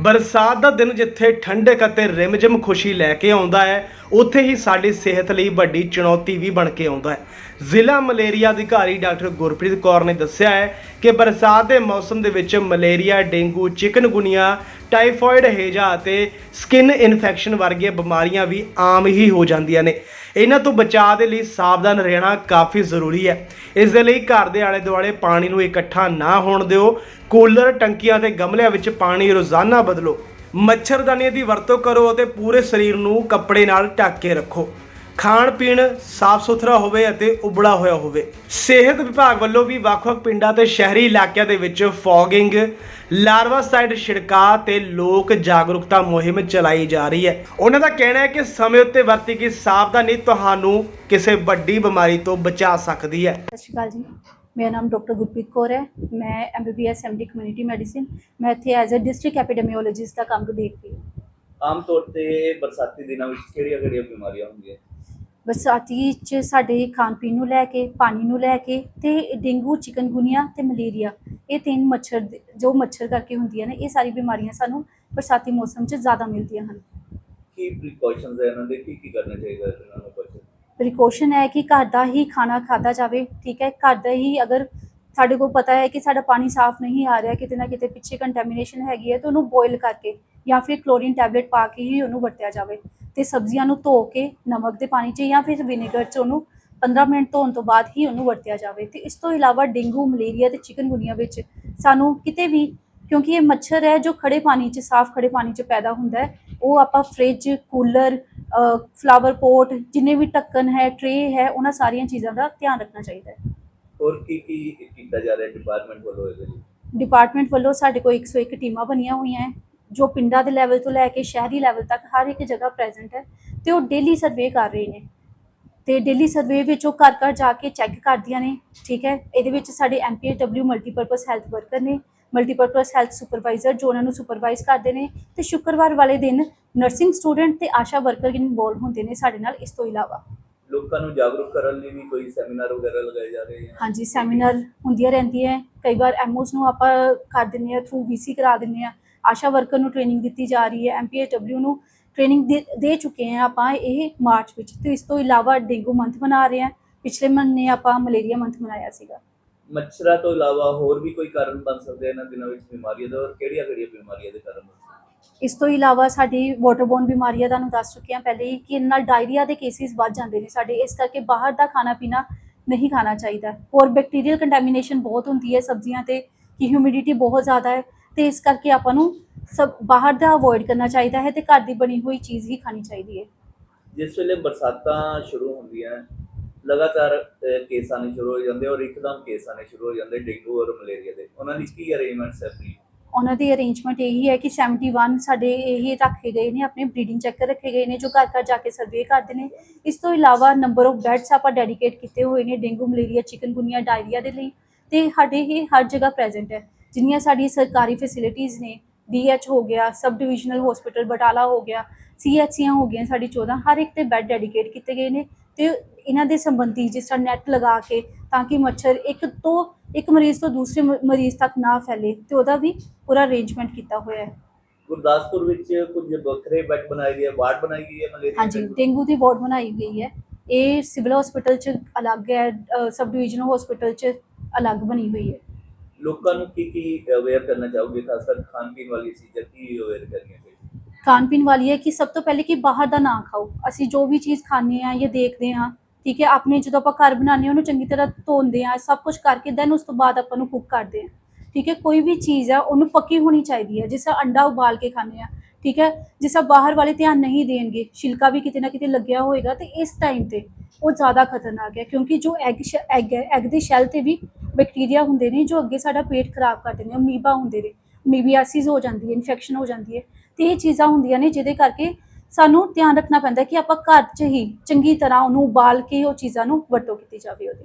ਬਰਸਾਤ ਦਾ ਦਿਨ ਜਿੱਥੇ ਠੰਡਕ ਅਤੇ ਰਿਮਝਿਮ ਖੁਸ਼ੀ ਲੈ ਕੇ ਆਉਂਦਾ ਹੈ, ਉੱਥੇ ਹੀ ਸਾਡੀ ਸਿਹਤ ਲਈ ਵੱਡੀ ਚੁਣੌਤੀ ਵੀ ਬਣ ਕੇ ਆਉਂਦਾ ਹੈ। ਜ਼ਿਲ੍ਹਾ ਮਲੇਰੀਆ ਅਧਿਕਾਰੀ ਡਾਕਟਰ ਗੁਰਪ੍ਰੀਤ ਕੌਰ ਨੇ ਦੱਸਿਆ ਹੈ ਕਿ ਬਰਸਾਤ ਦੇ ਮੌਸਮ ਦੇ ਵਿੱਚ ਮਲੇਰੀਆ, ਡੇਂਗੂ, ਚਿਕਨਗੁਨੀਆ ਟਾਈਫਾਇਡ ਹੇਜਾ ਅਤੇ ਸਕਿਨ ਇਨਫੈਕਸ਼ਨ ਵਰਗੀਆਂ ਬਿਮਾਰੀਆਂ ਵੀ ਆਮ ਹੀ ਹੋ ਜਾਂਦੀਆਂ ਨੇ। ਇਹਨਾਂ ਤੋਂ ਬਚਾਅ ਦੇ ਲਈ ਸਾਵਧਾਨ ਰਹਿਣਾ ਕਾਫੀ ਜ਼ਰੂਰੀ ਹੈ। ਇਸ ਦੇ ਲਈ ਘਰ ਦੇ ਆਲੇ ਦੁਆਲੇ ਪਾਣੀ ਨੂੰ ਇਕੱਠਾ ਨਾ ਹੋਣ ਦਿਓ। ਕੂਲਰ ਟੰਕੀਆਂ ਤੇ ਗਮਲਿਆਂ ਵਿੱਚ ਪਾਣੀ ਰੋਜ਼ਾਨਾ ਬਦਲੋ। ਮੱਛਰਦਾਨੀ ਦੀ ਵਰਤੋਂ ਕਰੋ ਅਤੇ ਪੂਰੇ ਸਰੀਰ ਨੂੰ ਕੱਪੜੇ ਨਾਲ ਢੱਕ ਕੇ ਰੱਖੋ। ਖਾਣ ਪੀਣ ਸਾਫ਼ ਸੁਥਰਾ ਹੋਵੇ ਅਤੇ ਉਬਲਾ ਹੋਇਆ ਹੋਵੇ। ਸਿਹਤ ਵਿਭਾਗ ਵੱਲੋਂ ਵੀ ਵੱਖ-ਵੱਖ ਪਿੰਡਾਂ ਤੇ ਸ਼ਹਿਰੀ ਇਲਾਕਿਆਂ ਦੇ ਵਿੱਚ ਫੌਗਿੰਗ ਲਾਰਵਾਸਾਈਡ ਛਿੜਕਾਅ ਤੇ ਲੋਕ ਜਾਗਰੂਕਤਾ ਮੁਹਿੰਮ ਚਲਾਈ ਜਾ ਰਹੀ ਹੈ। ਉਹਨਾਂ ਦਾ ਕਹਿਣਾ ਹੈ ਕਿ ਸਮੇਂ ਉੱਤੇ ਵਰਤੀ ਗਈ ਸਾਵਧਾਨੀ ਤੁਹਾਨੂੰ ਕਿਸੇ ਵੱਡੀ ਬਿਮਾਰੀ ਤੋਂ ਬਚਾ ਸਕਦੀ ਹੈ। ਸਤਿ ਸ਼੍ਰੀ ਅਕਾਲ ਜੀ। ਮੇਰਾ ਨਾਮ ਡਾਕਟਰ ਗੁਰਪ੍ਰੀਤ ਕੌਰ ਹੈ। ਮੈਂ ਐਮਬੀਬੀਐਸ ਐਮਡੀ ਕਮਿਊਨਿਟੀ ਮੈਡੀਸਿਨ ਮੈਂ ਇੱਥੇ ਐਜ਼ ਅ ਡਿਸਟ੍ਰਿਕਟ ਐਪੀਡੈਮੀਓਲੋਜਿਸਟ ਦਾ ਕੰਮ ਦੇਖਦੀ ਹਾਂ। ਆਮ ਤੌਰ ਤੇ ਬਰਸਾਤੀ ਦਿਨਾਂ ਵਿੱਚ ਕਿਹੜੀਆਂ ਕਿਹੜੀਆਂ ਬਿਮਾਰੀਆਂ ਹੁੰਦੀਆਂ? ਬਰਸਾਤੀ ਚ ਸਾਡੇ ਖਾਣ ਪੀਣ ਨੂੰ ਲੈ ਕੇ ਪਾਣੀ ਨੂੰ ਲੈ ਕੇ ਤੇ ਡੇਂਗੂ ਚਿਕਨਗੁਨੀਆ ਤੇ ਮਲੇਰੀਆ ਇਹ ਤਿੰਨ ਮੱਛਰ ਜੋ ਮੱਛਰ ਕਰਕੇ ਹੁੰਦੀਆਂ ਨੇ ਇਹ ਸਾਰੀ ਬਿਮਾਰੀਆਂ ਸਾਨੂੰ ਬਰਸਾਤੀ ਮੌਸਮ ਚ ਜ਼ਿਆਦਾ ਮਿਲਦੀਆਂ ਹਨ। ਕੀ ਪ੍ਰੀਕਾਸ਼ਨਸ ਹੈ ਇਹਨਾਂ ਦੇ? ਕੀ ਕੀ ਕਰਨਾ ਚਾਹੀਦਾ ਇਹਨਾਂ ਨੂੰ ਬਚਣ ਪ੍ਰੀਕਾਸ਼ਨ ਹੈ ਕਿ ਘਰ ਦਾ ਹੀ ਖਾਣਾ ਖਾਦਾ ਜਾਵੇ ਠੀਕ ਹੈ? ਘਰ ਦਾ ਹੀ ਅਗਰ ਸਾਡੇ ਕੋਲ ਪਤਾ ਹੈ ਕਿ ਸਾਡਾ ਪਾਣੀ ਸਾਫ਼ ਨਹੀਂ ਆ ਰਿਹਾ, ਕਿਤੇ ਨਾ ਕਿਤੇ ਪਿੱਛੇ ਕੰਟੈਮੀਨੇਸ਼ਨ ਹੈਗੀ ਹੈ, ਤਾਂ ਉਹਨੂੰ ਬੋਇਲ ਕਰਕੇ ਜਾਂ ਫਿਰ ਕਲੋਰੀਨ ਟੈਬਲੇਟ ਪਾ ਕੇ ਹੀ ਉਹਨੂੰ ਵਰਤਿਆ ਜਾਵੇ। ਤੇ ਸਬਜ਼ੀਆਂ ਨੂੰ ਧੋ ਕੇ ਨਮਕ ਦੇ ਪਾਣੀ 'ਚ ਜਾਂ ਫਿਰ ਵਿਨੇਗਰ 'ਚ ਉਹਨੂੰ 15 ਮਿੰਟ ਧੋਣ ਤੋਂ ਬਾਅਦ ਹੀ ਉਹਨੂੰ ਵਰਤਿਆ ਜਾਵੇ। ਤੇ ਇਸ ਤੋਂ ਇਲਾਵਾ ਡੇਂਗੂ, ਮਲੇਰੀਆ ਤੇ ਚਿਕਨਗੁਨੀਆ ਵਿੱਚ ਸਾਨੂੰ ਕਿਤੇ ਵੀ, ਕਿਉਂਕਿ ਇਹ ਮੱਛਰ ਹੈ ਜੋ ਖੜੇ ਪਾਣੀ 'ਚ, ਸਾਫ਼ ਖੜੇ ਪਾਣੀ 'ਚ ਪੈਦਾ ਹੁੰਦਾ ਹੈ, ਉਹ ਆਪਾਂ ਫ੍ਰਿਜ ਕੂਲਰ ਫਲਾਵਰ ਪੋਟ ਜਿੰਨੇ ਵੀ ਢੱਕਣ ਹੈ ਟਰੇ ਹੈ, ਉਹਨਾਂ ਸਾਰੀਆਂ ਚੀਜ਼ਾਂ ਦਾ ਧਿਆਨ ਰੱਖਣਾ ਚਾਹੀਦਾ ਹੈ। ਹੋਰ ਕੀ ਕੀ ਕੀਤਾ ਜਾ ਰਿਹਾ ਡਿਪਾਰਟਮੈਂਟ ਵੱਲੋਂ ਇਹਦੇ ਲਈ? ਡਿਪਾਰਟਮੈਂਟ ਵੱਲੋਂ ਸਾਡੇ ਕੋਲ 101 ਟੀਮਾਂ ਬਣੀਆਂ ਹੋਈਆਂ ਹੈ, ਜੋ ਪਿੰਡਾਂ ਦੇ ਲੈਵਲ ਤੋਂ ਲੈ ਕੇ ਸ਼ਹਿਰੀ ਲੈਵਲ ਤੱਕ ਹਰ ਇੱਕ ਜਗ੍ਹਾ ਪ੍ਰੈਜ਼ੈਂਟ ਹੈ ਤੇ ਉਹ ਡੇਲੀ ਸਰਵੇ ਕਰ ਰਹੇ ਨੇ। ਤੇ ਡੇਲੀ ਸਰਵੇ ਵਿੱਚ ਉਹ ਘਰ ਘਰ ਜਾ ਕੇ ਚੈੱਕ ਕਰਦੀਆਂ ਨੇ, ਠੀਕ ਹੈ? ਇਹਦੇ ਵਿੱਚ ਸਾਡੇ ਐਮਪੀਐਚਡਬਲਿਊ ਮਲਟੀਪਰਪਸ ਹੈਲਥ ਵਰਕਰ ਨੇ ਮਲਟੀਪਰਪਸ ਹੈਲਥ ਸੁਪਰਵਾਈਜ਼ਰ ਜੋ ਉਹਨਾਂ ਨੂੰ ਸੁਪਰਵਾਈਜ਼ ਕਰਦੇ ਨੇ ਤੇ ਸ਼ੁੱਕਰਵਾਰ ਵਾਲੇ ਦਿਨ ਨਰਸਿੰਗ ਸਟੂਡੈਂਟ ਤੇ ਆਸ਼ਾ ਵਰਕਰ ਇਨਵੋਲਵ ਹੁੰਦੇ ਨੇ ਸਾਡੇ ਨਾਲ ਇਸ ਤੋਂ ਇਲਾਵਾ। ਲੋਕਾਂ ਨੂੰ ਜਾਗਰੂਕ ਕਰਨ ਲਈ ਵੀ ਕੋਈ ਸੈਮੀਨਾਰ ਵਗੈਰਾ ਲਗਾਏ ਜਾ ਰਹੇ ਹਨ ਹਾਂਜੀ ਸੈਮੀਨਾਰ ਹੁੰਦੀਆਂ ਰਹਿੰਦੀਆਂ ਹੈ। ਕਈ ਵਾਰ ਐਮਓਸ ਨੂੰ ਆਪਾਂ ਕਰ ਦਿੰਦੇ ਆ ਥਰੂ ਵੀਸੀ ਕਰਾ ਦਿੰਦੇ ਆ ਆਸ਼ਾ ਵਰਕਰ ਨੂੰ ਟ੍ਰੇਨਿੰਗ ਦਿੱਤੀ ਜਾ ਰਹੀ ਹੈ ਐਮਪੀਐਚਡਬਲਿਊ ਨੂੰ ਟ੍ਰੇਨਿੰਗ ਦੇ ਚੁੱਕੇ ਆ ਆਪਾਂ ਇਹ ਮਾਰਚ ਵਿੱਚ। ਤੇ ਇਸ ਤੋਂ ਇਲਾਵਾ ਡੇਂਗੂ ਮੰਥ ਮਨਾ ਰਹੇ ਆ ਪਿਛਲੇ ਮਹੀਨੇ ਆਪਾਂ ਮਲੇਰੀਆ ਮੰਥ ਮਨਾਇਆ ਸੀਗਾ। ਮੱਛਰਾਂ ਤੋਂ ਇਲਾਵਾ ਹੋਰ ਵੀ ਕੋਈ ਕਾਰਨ ਬਣ ਸਕਦੇ ਆ ਇਹਨਾਂ ਦਿਨਾਂ ਵਿੱਚ ਬਿਮਾਰੀਆਂ ਦੇ? ਔਰ ਕਿਹੜੀਆਂ ਕਿਹੜੀਆਂ ਬਿਮਾਰੀਆਂ ਦੇ ਕਾਰਨ ਇਸ ਤੋਂ ਇਲਾਵਾ ਸਾਡੀ ਵਾਟਰਬੋਰਨ ਬਿਮਾਰੀਆਂ ਦਾ ਦੱਸ ਚੁੱਕੇ ਹਾਂ ਪਹਿਲੇ ਹੀ ਕਿ ਇਹਨਾਂ ਨਾਲ ਡਾਇਰੀਆ ਦੇ ਕੇਸਿਸ ਵੱਧ ਜਾਂਦੇ ਨੇ ਸਾਡੇ, ਇਸ ਕਰਕੇ ਬਾਹਰ ਦਾ ਖਾਣਾ ਪੀਣਾ ਨਹੀਂ ਖਾਣਾ ਚਾਹੀਦਾ। ਹੋਰ ਬੈਕਟੀਰੀਅਲ ਕੰਟੈਮੀਨੇਸ਼ਨ ਬਹੁਤ ਹੁੰਦੀ ਹੈ ਸਬਜ਼ੀਆਂ ਤੇ, ਕਿ ਹਿਊਮਿਡਿਟੀ ਬਹੁਤ ਜ਼ਿਆਦਾ ਹੈ ਤੇ ਇਸ ਕਰਕੇ ਆਪਾਂ ਨੂੰ ਸਭ ਬਾਹਰ ਦਾ ਅਵੋਇਡ ਕਰਨਾ ਚਾਹੀਦਾ ਹੈ ਤੇ ਘਰ ਦੀ ਬਣੀ ਹੋਈ ਚੀਜ਼ ਹੀ ਖਾਣੀ ਚਾਹੀਦੀ ਹੈ। ਜਿਸ ਵੇਲੇ ਬਰਸਾਤਾਂ ਸ਼ੁਰੂ ਹੁੰਦੀਆਂ, ਲਗਾਤਾਰ ਕੇਸ ਆਉਣੇ ਸ਼ੁਰੂ ਹੋ ਜਾਂਦੇ ਔਰ ਇੱਕਦਮ ਕੇਸ ਆਉਣੇ ਸ਼ੁਰੂ ਹੋ ਜਾਂਦੇ ਡੇਂਗੂ ਔਰ ਮਲੇਰੀਆ ਦੇ, ਉਹਨਾਂ ਦੀ ਕੀ ਅਰੇਂਜਮੈਂਟਸ ਹੈ ਆਪਣੀ? ਉਹਨਾਂ ਦੀ ਅਰੇਂਜਮੈਂਟ ਇਹੀ ਹੈ ਕਿ 71 ਸਾਡੇ ਇਹੀ ਰੱਖੇ ਗਏ ਨੇ, ਆਪਣੇ ਬਰੀਡਿੰਗ ਚੈੱਕਰ ਰੱਖੇ ਗਏ ਨੇ ਜੋ ਘਰ ਘਰ ਜਾ ਕੇ ਸਰਵੇ ਕਰਦੇ ਨੇ। ਇਸ ਤੋਂ ਇਲਾਵਾ ਨੰਬਰ ਆਫ ਬੈੱਡਸ ਆਪਾਂ ਡੈਡੀਕੇਟ ਕੀਤੇ ਹੋਏ ਨੇ ਡੇਂਗੂ, ਮਲੇਰੀਆ, ਚਿਕਨਗੁਨੀਆ ਡਾਇਰੀਆ ਦੇ ਲਈ ਤੇ ਸਾਡੇ ਇਹ ਹਰ ਜਗ੍ਹਾ ਪ੍ਰੈਜ਼ੈਂਟ ਹੈ। ਜਿੰਨੀਆਂ ਸਾਡੀ ਸਰਕਾਰੀ ਫੈਸਿਲਿਟੀਆਂ ਨੇ ਡੀਐਚ ਹੋ ਗਿਆ ਸਬ ਡਿਵੀਜ਼ਨਲ ਹਸਪੀਟਲ ਬਟਾਲਾ ਹੋ ਗਿਆ ਸੀਐਚਸੀਆਂ ਹੋ ਗਈਆਂ ਸਾਡੀ 14 ਹਰ ਇੱਕ ਤੇ ਬੈੱਡ ਡੈਡੀਕੇਟ ਕੀਤੇ ਗਏ ਨੇ ਤੇ ਇਹਨਾਂ ਦੇ ਸੰਬੰਧੀ ਜਿਸ ਤਰ੍ਹਾਂ ਨੈਟ ਲਗਾ ਕੇ ਤਾਂ ਕਿ ਮੱਛਰ ਇੱਕ ਤੋਂ ਇੱਕ ਮਰੀਜ਼ ਤੋਂ ਦੂਸਰੇ ਮਰੀਜ਼ ਤੱਕ ਨਾ ਫੈਲੇ ਤੇ ਉਹਦਾ ਵੀ ਪੂਰਾ ਅਰੇਂਜਮੈਂਟ ਕੀਤਾ ਹੋਇਆ ਹੈ। ਗੁਰਦਾਸਪੁਰ ਵਿੱਚ ਕੁਝ ਵੱਖਰੇ ਬੈੱਡ ਬਣਾਏ ਗਏ ਵਾਰਡ ਬਣਾਈ ਗਈ ਹੈ ਮਲੇਰੀਆ ਹਾਂਜੀ? ਡੇਂਗੂ ਦੀ ਵਾਰਡ ਬਣਾਈ ਗਈ ਹੈ। ਇਹ ਸਿਵਲ ਹਸਪੀਟਲ ਚ ਅਲੱਗ ਹੈ ਸਬ ਡਿਵੀਜ਼ਨਲ ਹਸਪੀਟਲ ਚ ਅਲੱਗ ਬਣੀ ਹੋਈ ਹੈ। ਲੋਕਾਂ ਨੂੰ ਕੀ ਕੀ ਅਵੇਅਰ ਕਰਨਾ ਚਾਹੋਗੇ ਖਾਸ ਕਰ ਖਾਣ ਪੀਣ ਵਾਲੀ ਚੀਜ਼ਾਂ ਕੀ ਅਵੇਅਰ ਕਰਨੀਆਂ ਚਾਹੀਦੀਆਂ? ਖਾਣ ਪੀਣ ਵਾਲੀ ਹੈ ਕਿ ਸਭ ਤੋਂ ਪਹਿਲੇ ਕਿ ਬਾਹਰ ਦਾ ਨਾ ਖਾਓ। ਅਸੀਂ ਜੋ ਵੀ ਚੀਜ਼ ਖਾਂਦੇ ਆ ਜਾਂ ਦੇਖਦੇ ਹਾਂ ਠੀਕ ਹੈ, ਆਪਣੇ ਜਦੋਂ ਆਪਾਂ ਘਰ ਬਣਾਉਂਦੇ ਹਾਂ, ਉਹਨੂੰ ਚੰਗੀ ਤਰ੍ਹਾਂ ਧੋਂਦੇ ਆ ਸਭ ਕੁਝ ਕਰਕੇ ਦੈਨ ਉਸ ਤੋਂ ਬਾਅਦ ਆਪਾਂ ਨੂੰ ਕੁੱਕ ਕਰਦੇ ਆ ਠੀਕ ਹੈ, ਕੋਈ ਵੀ ਚੀਜ਼ ਆ, ਉਹਨੂੰ ਪੱਕੀ ਹੋਣੀ ਚਾਹੀਦੀ ਹੈ। ਜਿਸ ਤਰ੍ਹਾਂ ਅੰਡਾ ਉਬਾਲ ਕੇ ਖਾਂਦੇ ਆ ਠੀਕ ਹੈ, ਜਿਸ ਤਰ੍ਹਾਂ ਬਾਹਰ ਵਾਲੇ ਧਿਆਨ ਨਹੀਂ ਦੇਣਗੇ, ਛਿਲਕਾ ਵੀ ਕਿਤੇ ਨਾ ਕਿਤੇ ਲੱਗਿਆ ਹੋਏਗਾ, ਤੇ ਇਸ ਟਾਈਮ ਤੇ ਉਹ ਜ਼ਿਆਦਾ ਖਤਰਨਾਕ ਹੈ, ਕਿਉਂਕਿ ਜੋ ਐਗ ਐਗ ਹੈ ਐਗ ਦੇ ਸ਼ੈਲ ਤੇ ਵੀ ਬੈਕਟੀਰੀਆ ਹੁੰਦੇ ਨੇ, ਜੋ ਅੱਗੇ ਸਾਡਾ ਪੇਟ ਖਰਾਬ ਕਰਦੇ ਨੇ, ਅਮੀਬਾ ਹੁੰਦੇ ਨੇ ਮੀਬੀਆਸਿਸ ਹੋ ਜਾਂਦੀ ਹੈ ਇਨਫੈਕਸ਼ਨ ਹੋ ਜਾਂਦੀ ਹੈ, ਤੇ ਇਹ ਚੀਜ਼ਾਂ ਹੁੰਦੀਆਂ ਨੇ, ਜਿਹਦੇ ਕਰਕੇ ਸਾਨੂੰ ਧਿਆਨ ਰੱਖਣਾ ਪੈਂਦਾ ਕਿ ਆਪਾਂ ਘਰ 'ਚ ਹੀ ਚੰਗੀ ਤਰ੍ਹਾਂ ਉਹਨੂੰ ਉਬਾਲ ਕੇ ਉਹ ਚੀਜ਼ਾਂ ਨੂੰ ਵਰਤੋਂ ਕੀਤੀ ਜਾਵੇ ਉਹਦੀ।